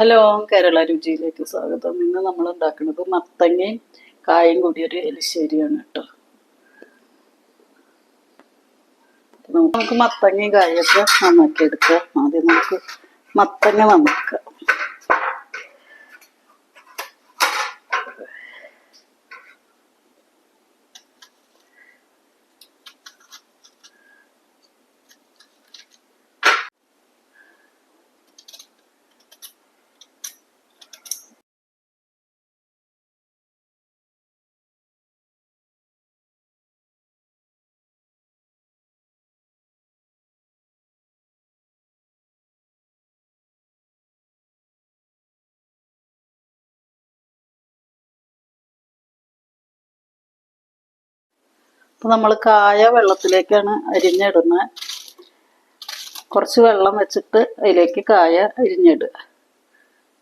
Hello Kerala രുചിയിലേക്ക് സ്വാഗതം. ഇന്ന് നമ്മൾ ഉണ്ടാക്കുന്നത് മത്തങ്ങയും കായും കൂടി ഒരു എലിശ്ശേരിയാണ് കേട്ടോ. നമുക്ക് മത്തങ്ങയും കായൊക്കെ നന്നാക്കി എടുക്കാം. ആദ്യം നമുക്ക് മത്തങ്ങ നന്നാക്കാം. അപ്പൊ നമ്മൾ കായ വെള്ളത്തിലേക്കാണ് അരിഞ്ഞിടുന്നത് കുറച്ച് വെള്ളം വെച്ചിട്ട് അതിലേക്ക് കായ അരിഞ്ഞിടുക.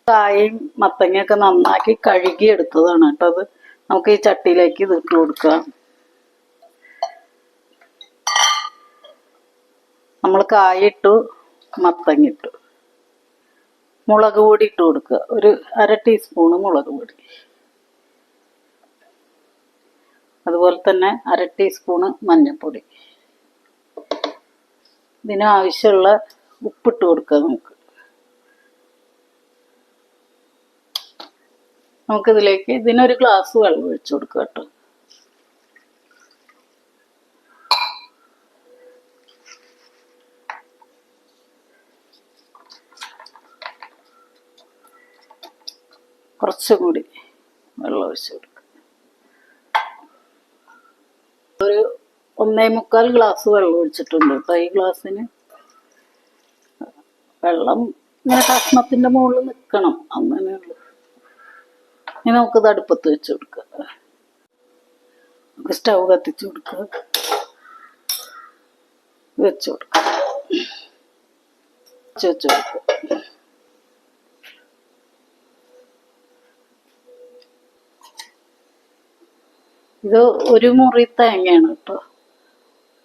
കായയും മത്തങ്ങയൊക്കെ നന്നാക്കി കഴുകി എടുത്തതാണ് കേട്ടോ അത്. നമുക്ക് ഈ ചട്ടിയിലേക്ക് ഇത് ഇട്ട് നമ്മൾ കായ ഇട്ടു മത്തങ്ങ ഇട്ടു മുളക് പൊടി ഇട്ട് കൊടുക്കുക. ഒരു അര ടീസ്പൂണ് മുളക് പൊടി. അതുപോലെ തന്നെ അര ടീസ്പൂണ് മഞ്ഞൾപ്പൊടി. ഇതിന് ആവശ്യമുള്ള ഉപ്പിട്ട് കൊടുക്കുക നമുക്ക്. നമുക്കിതിലേക്ക് ഇതിനൊരു ഗ്ലാസ് വെള്ളം ഒഴിച്ചു കൊടുക്കുക കേട്ടോ. കുറച്ചും കൂടി വെള്ളം ഒഴിച്ചു കൊടുക്കുക ഒരു ഒന്നേ മുക്കാൽ ഗ്ലാസ് വെള്ളം ഒഴിച്ചിട്ടുണ്ട്. കേട്ടോ ഈ ഗ്ലാസ്സിന് വെള്ളം ഇങ്ങനെ കഷ്ണത്തിന്റെ മുകളിൽ നിൽക്കണം അങ്ങനെയുള്ളു ഇനി നമുക്കിത് അടുപ്പത്ത് വെച്ച് കൊടുക്കുക നമുക്ക് സ്റ്റൗ കത്തിച്ച് കൊടുക്കുക വെച്ച് കൊടുക്കുക വെച്ച് കൊടുക്കുക ഇത് ഒരു മുറി തേങ്ങയാണ് കേട്ടോ.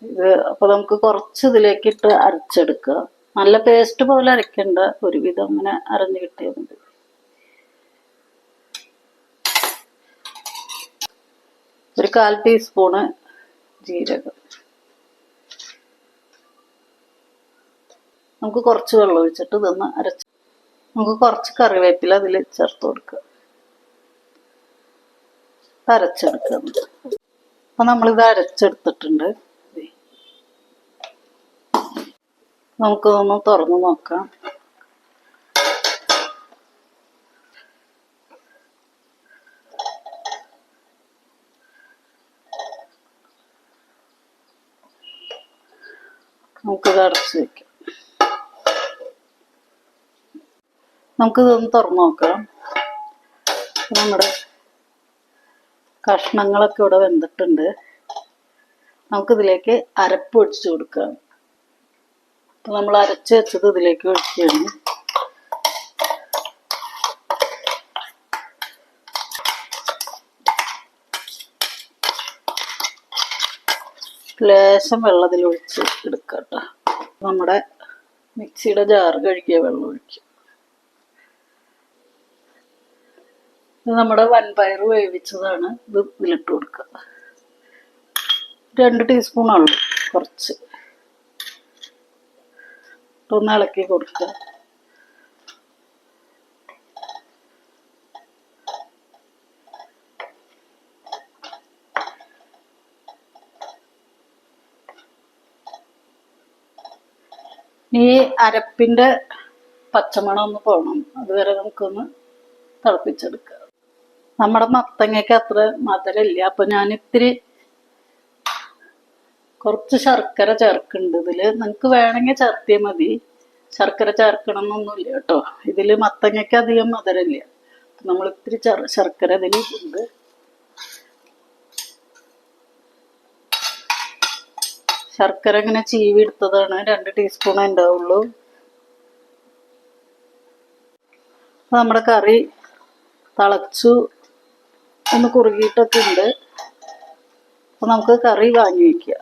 ഇത് അപ്പൊ നമുക്ക് കുറച്ച് ഇതിലേക്ക് ഇട്ട് അരച്ചെടുക്കുക. നല്ല പേസ്റ്റ് പോലെ അരയ്ക്കണ്ട ഒരുവിധം അങ്ങനെ അരഞ്ഞു കിട്ടിയാൽ ഒരു കാൽ ടീസ്പൂണ് ജീരകം. നമുക്ക് കുറച്ച് വെള്ളം ഒഴിച്ചിട്ട് ഇതൊന്ന് അരച്ച് നമുക്ക് കുറച്ച് കറിവേപ്പില അതിൽ ചേർത്ത് കൊടുക്കുക. അരച്ചെടുക്കുന്നത് അപ്പൊ നമ്മളിത് അരച്ചെടുത്തിട്ടുണ്ട്. നമുക്കിതൊന്ന് തുറന്നു നോക്കാം. നമുക്കിത് അടച്ചു വെക്കാം. നമുക്കിതൊന്ന് തുറന്നു നോക്കാം. നമ്മുടെ കഷ്ണങ്ങളൊക്കെ ഇവിടെ വെന്തിട്ടുണ്ട്. നമുക്കിതിലേക്ക് അരപ്പ് ഒഴിച്ചു കൊടുക്കാം. നമ്മൾ അരച്ച് വെച്ചത് ഇതിലേക്ക് ഒഴിക്കുകയാണ്. ലേശം വെള്ളത്തിൽ ഒഴിച്ച് എടുക്കുക കേട്ടോ. നമ്മുടെ മിക്സിയുടെ ജാറ് കഴുകിയ വെള്ളം ഒഴിക്കും. ഇത് നമ്മുടെ വൻപയർ വേവിച്ചതാണ്. ഇത് ഇതിലിട്ട് കൊടുക്കുക. രണ്ട് ടീസ്പൂണുള്ളൂ കുറച്ച്. ഒന്ന് ഇളക്കി കൊടുക്കുക. ഈ അരപ്പിന്റെ പച്ചമണം ഒന്ന് പോകണം അതുവരെ നമുക്കൊന്ന് തിളപ്പിച്ചെടുക്കുക നമ്മുടെ മത്തങ്ങയ്ക്ക് അത്ര മധുരമില്ല. അപ്പൊ ഞാൻ ഇത്തിരി കുറച്ച് ശർക്കര ചേർക്കുന്നുണ്ട്. ഇതിൽ നിങ്ങക്ക് വേണമെങ്കിൽ ചേർത്തിയാൽ മതി. ശർക്കര ചേർക്കണം എന്നൊന്നുമില്ല കേട്ടോ. ഇതിൽ മത്തങ്ങയ്ക്ക് അധികം മധുരമില്ല. നമ്മൾ ഇത്തിരി ശർക്കര ഇതിൽ ഉണ്ട് ശർക്കര ഇങ്ങനെ ചീവി എടുത്തതാണ്. രണ്ട് ടീസ്പൂൺ ഉണ്ടാവുള്ളൂ. നമ്മുടെ കറി തിളച്ചു ഒന്ന് കുറുകിയിട്ടൊക്കെ ഉണ്ട്. അപ്പൊ നമുക്ക് കറി വാങ്ങി വെക്കുക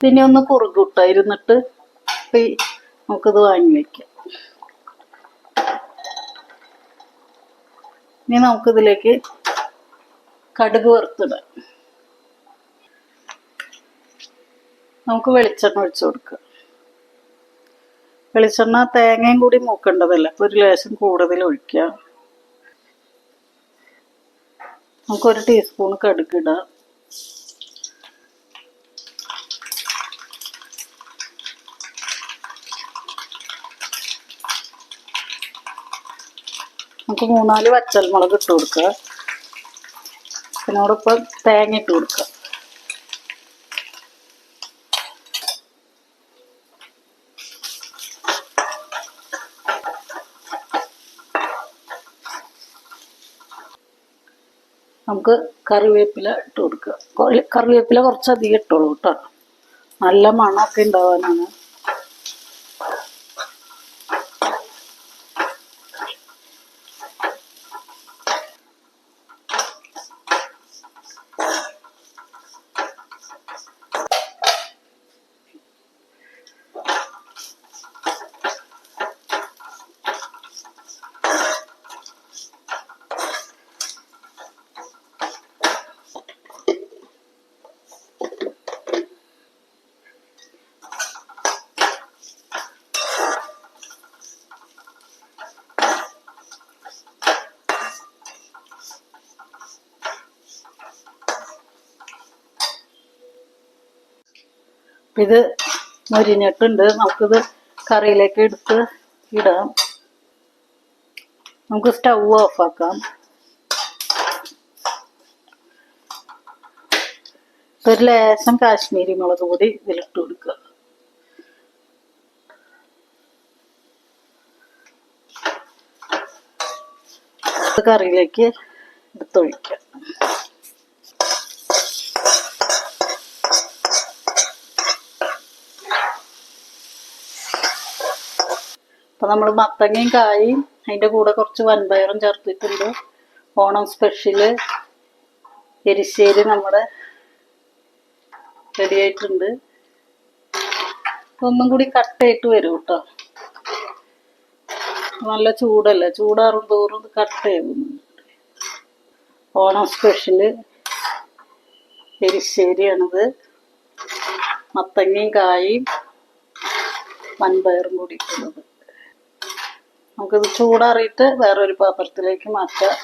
പിന്നെ ഒന്ന് കുറുകൂട്ട ഇരുന്നിട്ട് നമുക്കിത് വാങ്ങി വയ്ക്കാം ഇനി നമുക്കിതിലേക്ക് കടുക് വറുത്തിടാം. നമുക്ക് വെളിച്ചെണ്ണ ഒഴിച്ചു കൊടുക്കുക വെളിച്ചെണ്ണ തേങ്ങയും കൂടി മൂക്കേണ്ടതല്ല അപ്പോൾ ഒരു ലേശം കൂടുതൽ ഒഴിക്കാം. നമുക്കൊരു ടീസ്പൂൺ കടുക്കിടാം നമുക്ക് മൂന്നാൽ വച്ചൽമുളക് ഇട്ട് കൊടുക്കുക. അതിനോടൊപ്പം തേങ്ങ ഇട്ട് കൊടുക്കുക. നമുക്ക് കറിവേപ്പില ഇട്ട് കൊടുക്കുക. കറിവേപ്പില കുറച്ചധികം ഇട്ടോളൂ കേട്ടോ. നല്ല മണമൊക്കെ ഉണ്ടാവാനാണ് അപ്പൊ ഇത് മൊരിഞ്ഞിട്ടുണ്ട് നമുക്കിത് കറിയിലേക്ക് എടുത്ത് ഇടാം. നമുക്ക് സ്റ്റൗ ഓഫാക്കാം ഒരു ലേശം കാശ്മീരി മുളക് പൊടി ഇതിലിട്ട് കൊടുക്കുക. കറിയിലേക്ക് എടുത്തൊഴിക്കാം. അപ്പൊ നമ്മൾ മത്തങ്ങയും കായും അതിന്റെ കൂടെ കുറച്ച് വൻപയറും ചേർത്തിട്ടുണ്ട്. ഓണം സ്പെഷ്യൽ എരിശ്ശേരി നമ്മുടെ റെഡി ആയിട്ടുണ്ട്. ഒന്നും കൂടി കട്ടയായിട്ട് വരും കേട്ടോ നല്ല ചൂടല്ലേ? ചൂടാറും തോറും കട്ട് കട്ടയാകുന്നു ഓണം സ്പെഷ്യൽ എരിശ്ശേരിയാണിത്. മത്തങ്ങയും കായും വൻപയറും കൂടി ഇട്ടുള്ളത് നമുക്കിത് ചൂടാറിയിട്ട് വേറൊരു പാത്രത്തിലേക്ക് മാറ്റാം.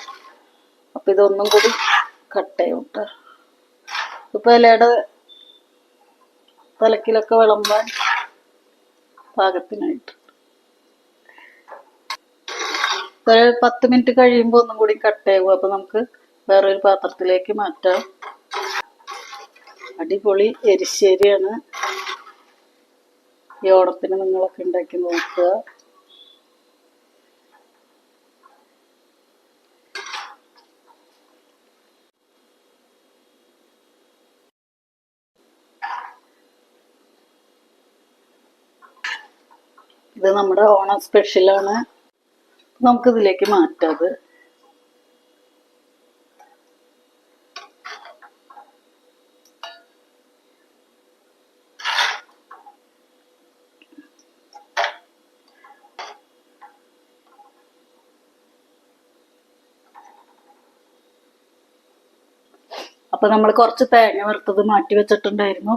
അപ്പം ഇതൊന്നും കൂടി കട്ടയും കേട്ടോ ഇപ്പം ഇലയുടെ തലക്കിലൊക്കെ വിളമ്പാൻ പാകത്തിനായിട്ട്. ഒരു പത്ത് മിനിറ്റ് കഴിയുമ്പോൾ ഒന്നും കൂടി കട്ടയാകും അപ്പം നമുക്ക് വേറൊരു പാത്രത്തിലേക്ക് മാറ്റാം. അടിപൊളി എരിശ്ശേരിയാണ്. ഈ ഓണത്തിന് നിങ്ങളൊക്കെ ഉണ്ടാക്കി നോക്കുക. ഇത് നമ്മുടെ ഓണം സ്പെഷ്യലാണ് നമുക്ക് ഇതിലേക്ക് മാറ്റാത് അപ്പൊ നമ്മൾ കുറച്ച് തേങ്ങ വറുത്തത് മാറ്റി വെച്ചിട്ടുണ്ടായിരുന്നു.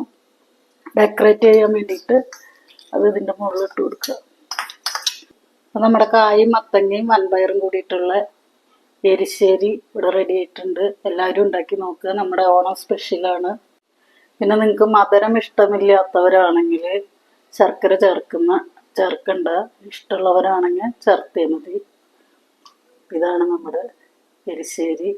ഡെക്കറേറ്റ് ചെയ്യാൻ വേണ്ടിയിട്ട് അത് ഇതിന്റെ മുകളിൽ ഇട്ട് കൊടുക്കുക. അപ്പൊ നമ്മുടെ കായും മത്തങ്ങയും വൻപയറും കൂടിയിട്ടുള്ള എരിശ്ശേരി ഇവിടെ റെഡി ആയിട്ടുണ്ട്. എല്ലാവരും ഉണ്ടാക്കി നോക്കുക. നമ്മുടെ ഓണം സ്പെഷ്യലാണ് പിന്നെ നിങ്ങൾക്ക് മധുരം ഇഷ്ടമില്ലാത്തവരാണെങ്കിൽ ശർക്കര ചേർക്കുന്ന ചേർക്കണ്ട ഇഷ്ടമുള്ളവരാണെങ്കിൽ ചേർത്തേ മതി. ഇതാണ് നമ്മുടെ എരിശ്ശേരി.